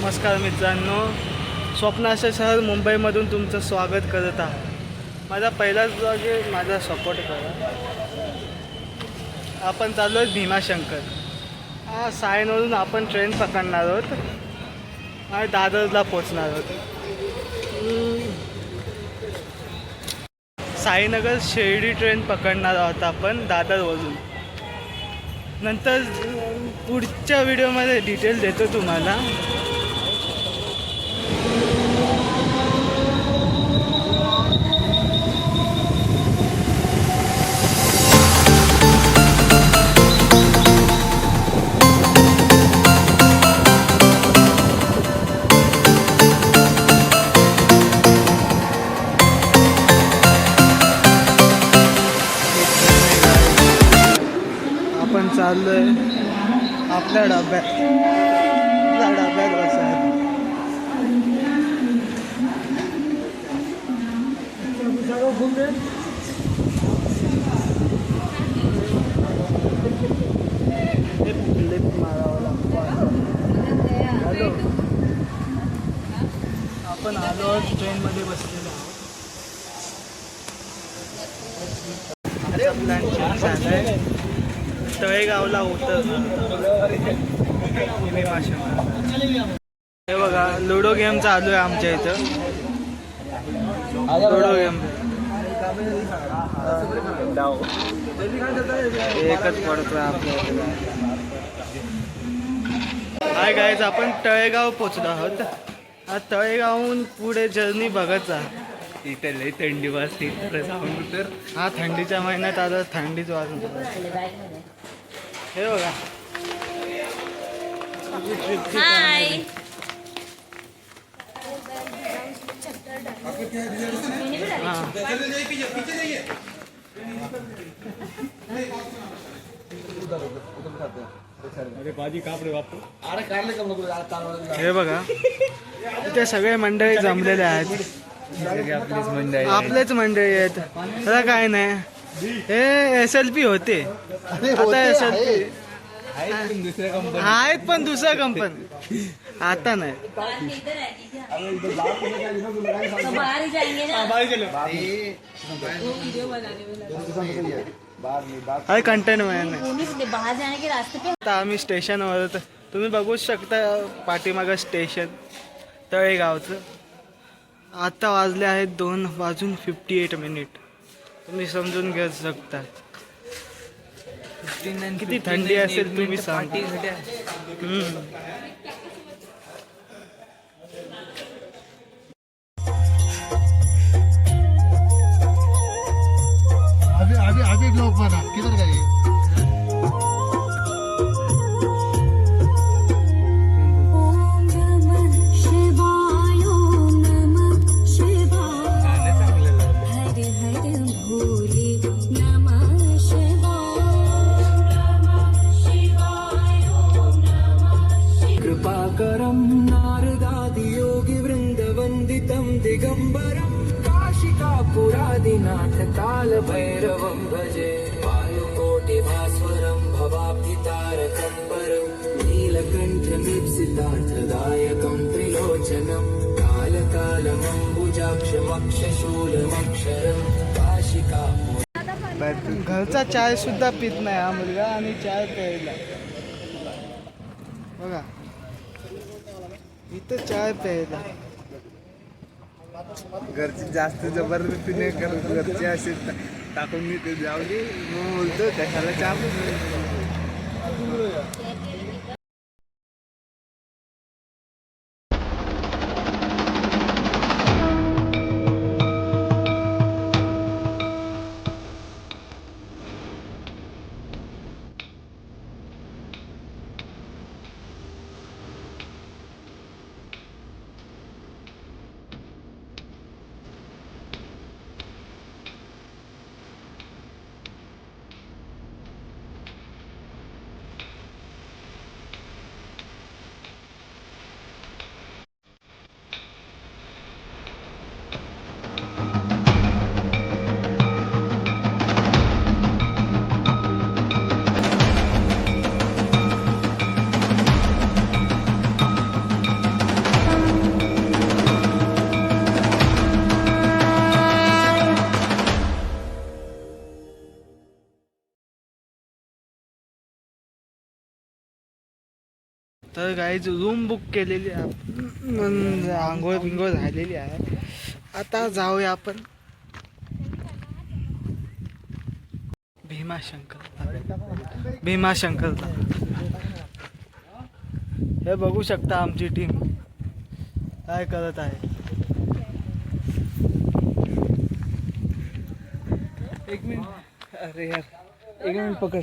नमस्कार मित्रांनो. स्वप्नाच्या शहर मुंबईमधून तुमचं स्वागत करत आहे माझा पहिलाच ब्लॉग आहे माझा सपोर्ट करा. आपण चाललो आहे भीमाशंकर. हा सायनवरून आपण ट्रेन पकडणार आहोत. आणि दादरला पोचणार आहोत. साईनगर शिर्डी ट्रेन पकडणार आहोत आपण दादरवरून. नंतर पुढच्या व्हिडिओमध्ये डिटेल देतो तुम्हाला. चाललोय आपल्या डब्यात आपल्या डब्यात बसायला हे flip मारावं लागतं. हॅलो आपण आलो आहोत ट्रेनमध्ये बसलेलो आहोत आमचा प्लॅन चेंज झालाय तळेगावला होतं. हे बघा लुडो गेम चालू आहे आमच्या इथं. लुडो गेम एकच पडतो आपल्या हाय आपण तळेगाव पोचलो आहोत. हा तळेगावहून पुढे जर्नी बघत जा. इथे लई थंडी वाजते इकडे जाऊन तर. हा थंडीच्या महिन्यात आता थंडीच वाजून हे बघा. हा. हे बघा इथे सगळे मंडळी जमलेले आहेत. आपलीच मंडळी आहेत. आता काय नाही. हे एस एल पी होते. आता एस एल पी आहेत. पण दुसऱ्या कंपनी आता नाही तो बाहर ही जाएंगे ना वो वीडियो बनाने वाला काय कंटेंट मिळणार नाही. उन्हीं से बाहर जाने के रास्ते पे आता आम्ही स्टेशनवर. तुम्ही बघूच शकता पाठीमागं स्टेशन तळेगावचं. आता वाजले आहेत दोन वाजून फिफ्टी एट मिनिट तुम्ही समजून घेऊ शकता किती थंडी असेल तुम्ही सांगा. दिगम्बरं काशिकापुरादिनाथ कालभैरवं भजे। वायुकोटिभास्वरं भवाब्धितारकं परं। नीलकण्ठमीप्सितार्थदायकं त्रिलोचनं कालकालमम्बुजाक्षमक्षशूलमक्षरं। काशिका घरचा चाय सुद्धा पित नाही हा मुलगा आणि चाय प्यायला. बघा. इथं चाय प्यायला. घरची जास्त जबरदस्ती नाही करत घरचे असे टाकून मी ते जाऊ दे मग बोलतो कशाला चालू? तर गाईज रूम बुक केलेली आहे. आपण. म्हणजे आंघोळ बिंघोळ झालेली आहे. आता जाऊया आपण. भीमाशंकर. भीमाशंकरला हे बघू शकता आमची टीम काय करत आहे. एक मिनिट. अरे यार एक मिनिट पकड.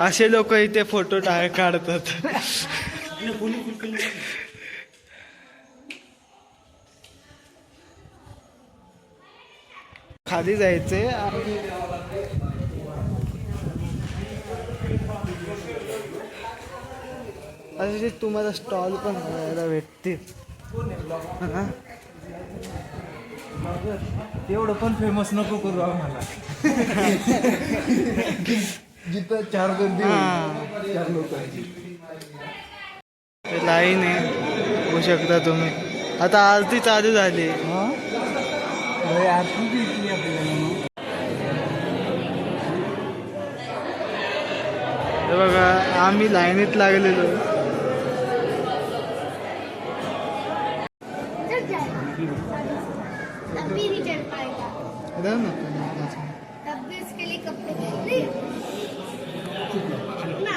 असे लोक इथे फोटो टाळ काढतात. खाली जायचंय असे तुम्हाला स्टॉल पण बघायला भेटतील? एवढं पण फेमस नको करू आम्हाला. जिथं चार गर्दी हा. चार लोकांची ते लाईन आहे. बघू शकता तुम्ही. आता आरती चालू झाली. आरती आपल्याला. हे बघा आम्ही लाईनीत लागलेलो. तब भी पाएगा ना आपण. तब भी उसके लिए कपड़े नहीं ना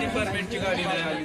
डिपार्टमेंटची गाडी नाही आली